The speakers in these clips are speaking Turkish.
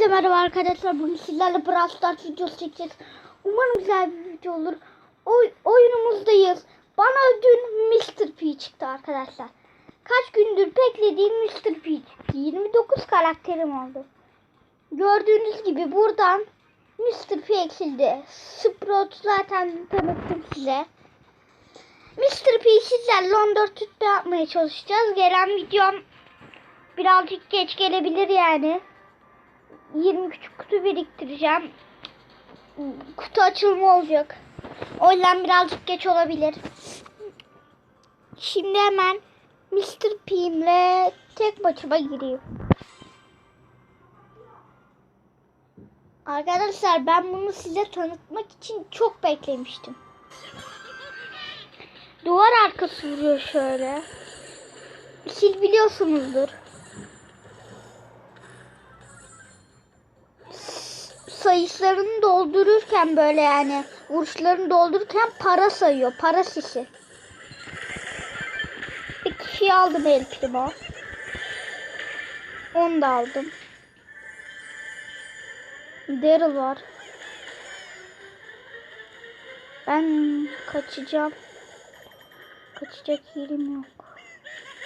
Hepinize merhaba arkadaşlar. Bugün sizlerle Brawl Stars videosu çekeceğiz. Umarım güzel bir video olur. Oy, oyunumuzdayız. Bana dün Mr. P çıktı arkadaşlar. Kaç gündür beklediğim Mr. P çıktı. 29 karakterim oldu. Gördüğünüz gibi buradan Mr. P eksildi. Sprout zaten tanıttım size. Mr. P sizlerle 14 tütbe yapmaya çalışacağız. Gelen videom birazcık geç gelebilir yani. 20 küçük kutu biriktireceğim. Kutu açılma olacak. O yüzden birazcık geç olabilir. Şimdi hemen Mr. P'imle tek başıma gireyim. Arkadaşlar ben bunu size tanıtmak için çok beklemiştim. Duvar arkası vuruyor şöyle. Siz biliyorsunuzdur. Sayıslarını doldururken böyle yani vuruşlarını doldururken para sayıyor. Para sisi. Bir kişi aldım El Primo. Onu da aldım. Daryl var. Ben kaçacağım. Kaçacak yerim yok.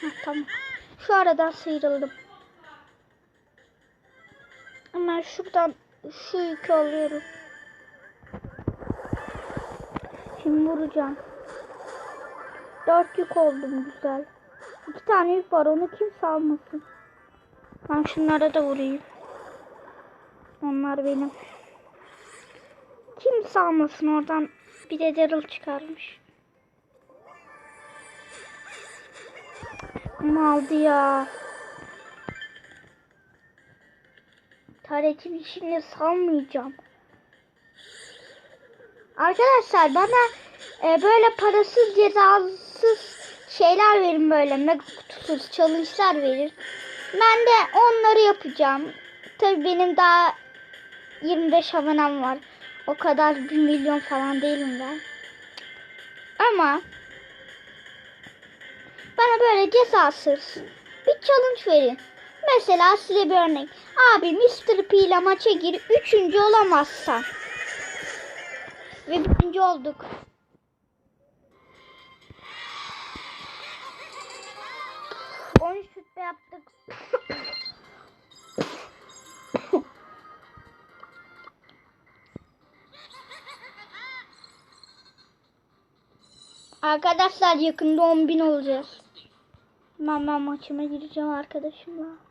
Heh, tamam. Şu aradan sıyrıldım. Hemen şuradan şu yükü alıyorum. Şimdi vuracağım. Dört yük oldum güzel. İki tane yük var onu kimse almasın. Ben şunlara da vurayım. Onlar benim. Kimse almasın oradan. Bir de Daryl çıkarmış. Onu aldı ya. Taretimi şimdi salmayacağım. Arkadaşlar bana e, böyle parasız cezasız şeyler verin böyle mega kutusuz challenge'lar verir. Ben de onları yapacağım. Tabii benim daha 25 abonem var. O kadar 1 milyon falan değilim ben. Ama bana böyle cezasız bir challenge verin. Mesela size bir örnek. Abi Mr. P ile maça gir. Üçüncü olamazsan. Ve birinci olduk. On şutla yaptık. Arkadaşlar yakında 10 bin olacağız. Ben, ben maçıma gireceğim arkadaşımla.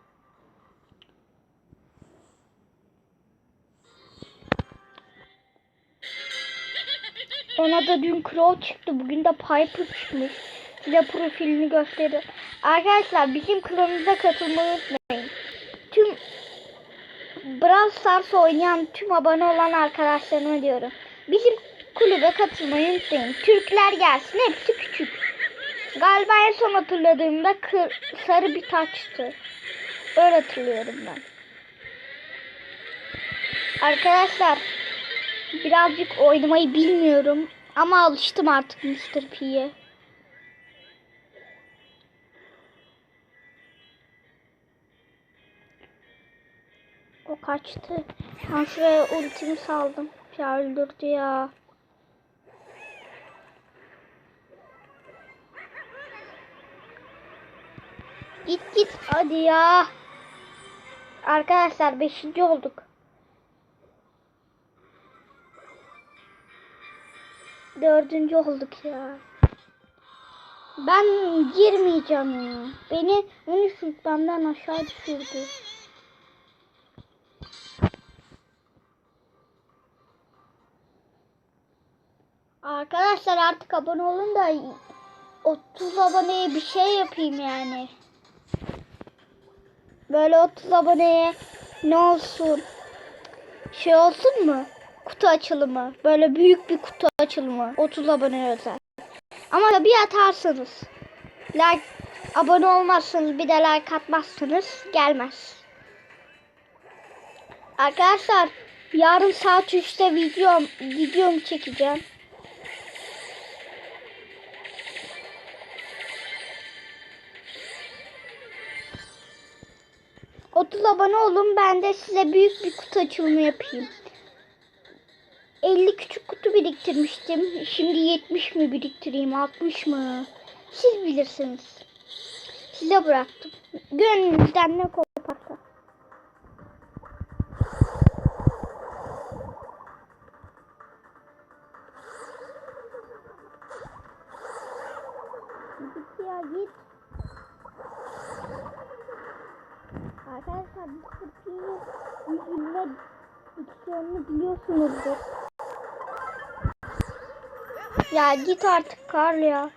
Ona da dün Crow çıktı. Bugün de Piper çıkmış. Size profilini gösterir. Arkadaşlar bizim klanımıza katılmayı unutmayın. Tüm Brawl Stars oynayan tüm abone olan arkadaşlarıma diyorum. Bizim kulübe katılmayı unutmayın. Türkler gelsin. Hepsi küçük. Galiba en son hatırladığımda kır, sarı bir taçtı. Öyle hatırlıyorum ben. Arkadaşlar birazcık oynamayı bilmiyorum ama alıştım artık Mr. P'ye. O kaçtı. Ben şuraya ultimi saldım. Ya öldürdü ya. Git git hadi ya. Arkadaşlar 5. olduk. Dördüncü olduk ya. Ben girmeyeceğim ya. Beni 13 rütbemden aşağı düşürdü. Arkadaşlar artık abone olun da 30 aboneye bir şey yapayım yani. Böyle 30 aboneye ne olsun? Şey olsun mu? Kutu açılımı. Böyle büyük bir kutu açılımı. 30 abone özel. Ama bir atarsanız. Like abone olmazsanız bir de like atmazsanız gelmez. Arkadaşlar yarın saat 3'te videom videomu çekeceğim. 30 abone olun. Ben de size büyük bir kutu açılımı yapayım. 50 küçük kutu biriktirmiştim. Şimdi 70 mi biriktireyim, 60 mı? Siz bilirsiniz. Size bıraktım. Gönlünüzden ne koparsa. Git ya git. Arkadaşlar bu yüzüne diksiyonunu biliyorsunuzdur. Ya git artık Karl ya.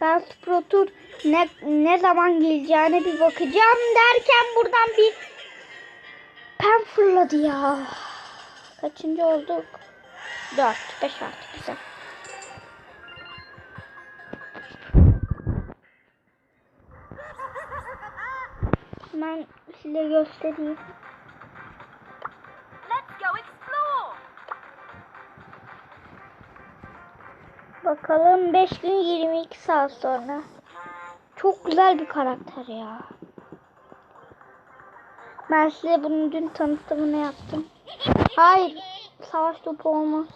Ben Sprotur ne, ne zaman geleceğine bir bakacağım derken buradan bir pen fırladı ya. Kaçıncı olduk? 4, 5 artık güzel. Hemen size göstereyim. Bakalım 5 gün 22 saat sonra. Çok güzel bir karakter ya. Ben size bunun dün tanıtımını yaptım. Hayır. Savaş topu olmaz.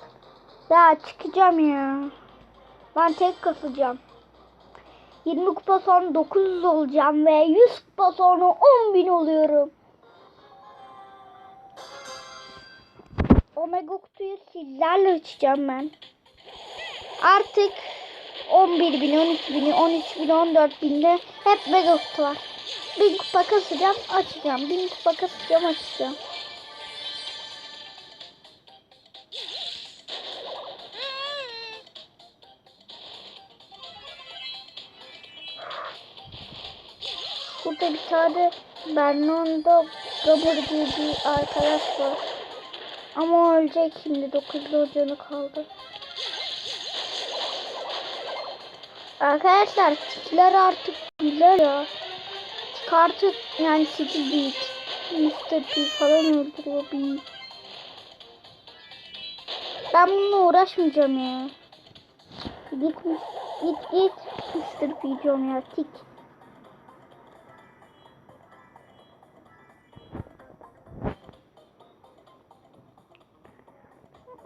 Ya çıkacağım ya. Ben tek kasacağım. 20 kupa sonra 900 olacağım ve 100 kupa sonra 10.000 oluyorum. Omega kutuyu sizlerle açacağım ben. Artık 11 bin, 12 bin, 13 bin, 14 binde hep mega kutu var. 1000 kupa kasacağım, açacağım. 1000 kupa kasacağım, açacağım. Burada bir tane Bernardo Gabor diye bir arkadaş var. Ama ölecek şimdi. 9 canı kaldı. Arkadaşlar tikler artık güzel ya. Tik yani stil değil. Mr. P falan öldürüyor bir. Ben bununla uğraşmayacağım ya. Git git git Mr. P diyorum ya tik.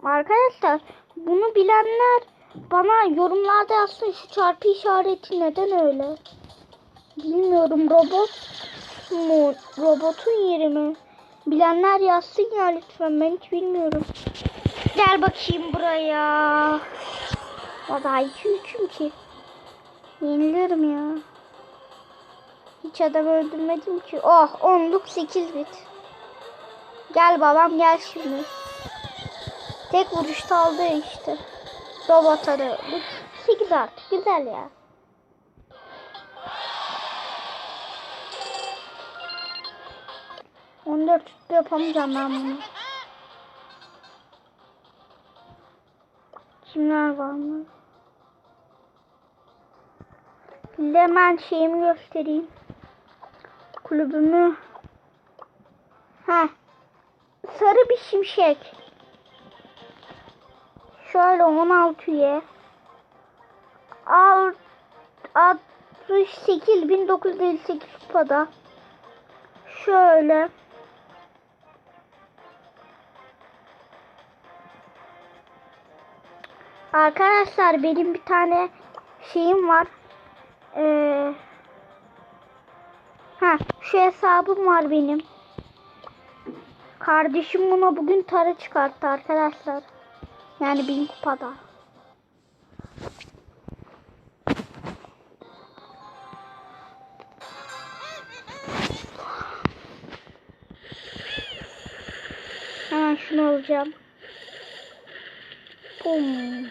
Arkadaşlar bunu bilenler bana yorumlarda yazsın şu çarpı işareti neden öyle? Bilmiyorum robot mu? Robotun yeri mi? Bilenler yazsın ya lütfen ben hiç bilmiyorum. Gel bakayım buraya. Valla iki üçüm ki. Yenilirim ya. Hiç adam öldürmedim ki. Oh onluk 8 bit. Gel babam gel şimdi. Tek vuruşta aldı işte. Robot arı. Bu 8 artık. Güzel ya. On dört yapamayacağım ben bunu. Kimler var mı? De hemen şeyimi göstereyim. Kulübümü. Heh. Sarı bir şimşek. Şöyle 16 üye. Al 68.958 kupada. Şöyle. Arkadaşlar benim bir tane şeyim var. Ee, ha şu hesabım var benim. Kardeşim buna bugün tara çıkarttı arkadaşlar. Yani bin kupada. Hemen şunu alacağım. Bum.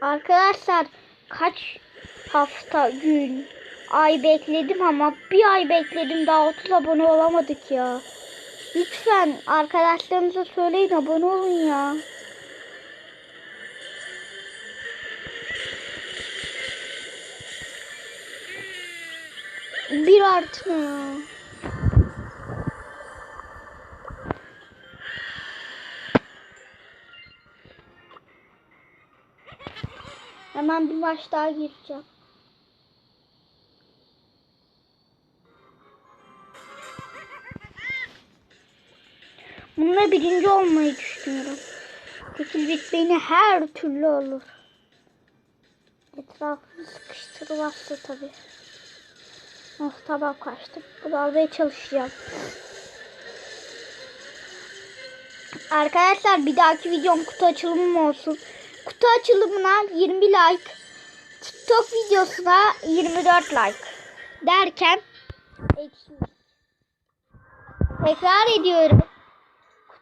Arkadaşlar kaç hafta gün ay bekledim ama bir ay bekledim daha 30 abone olamadık ya. Lütfen arkadaşlarınıza söyleyin abone olun ya. Bir ya? Hemen bir maç daha gireceğim. Bununla birinci olmayı düşünüyorum. Tekil beni her türlü olur. Etrafını sıkıştırmazsa tabii. Oh tamam kaçtım. Bunu almaya çalışacağım. Arkadaşlar bir dahaki videom kutu açılımım olsun. Kutu açılımına 20 like. TikTok videosuna 24 like. Derken. Tekrar ediyorum.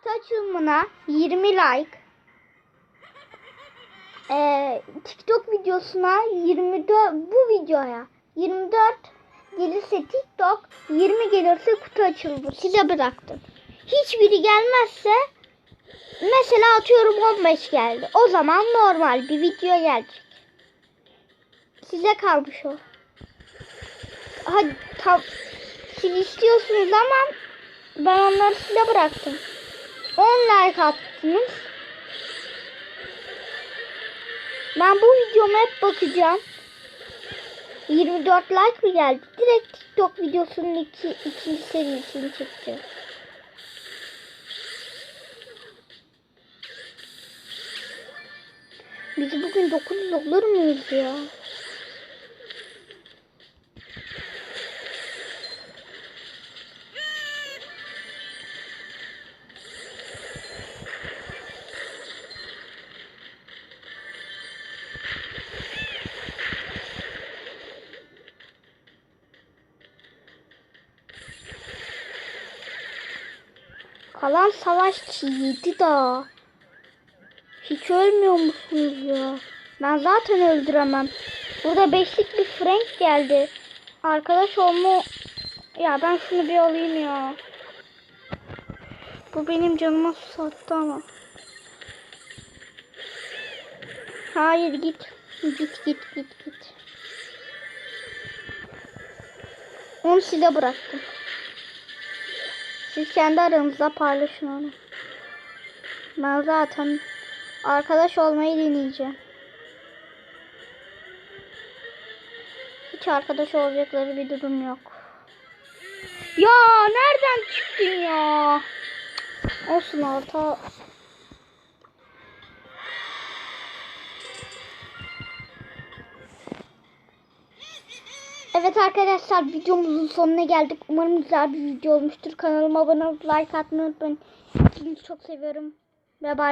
Kutu açılımına 20 like. Ee, TikTok videosuna 24 bu videoya 24 gelirse TikTok 20 gelirse kutu açılımı size bıraktım. Hiçbiri gelmezse mesela atıyorum 15 geldi. O zaman normal bir video gelecek. Size kalmış o. Hadi tam siz istiyorsunuz ama ben onları size bıraktım. 10 like attınız. Ben bu videoma hep bakacağım. 24 like mi geldi? Direkt TikTok videosunun iki, ikinci serisini çekeceğim. Biz bugün 9 olur muyuz ya? Kalan savaşçı 7 daha. Hiç ölmüyor musunuz ya? Ben zaten öldüremem. Burada beşlik bir Frank geldi. Arkadaş olma... Ya ben şunu bir alayım ya. Bu benim canıma sattı ama. Hayır git. Git git git git. Onu size bıraktım. Siz kendi aranızda paylaşın onu. Ben zaten arkadaş olmayı deneyeceğim. Hiç arkadaş olacakları bir durum yok. Ya nereden çıktın ya? Olsun orta. Evet arkadaşlar videomuzun sonuna geldik. Umarım güzel bir video olmuştur. Kanalıma abone olup like atmayı unutmayın. Sizi çok seviyorum. Ve bay.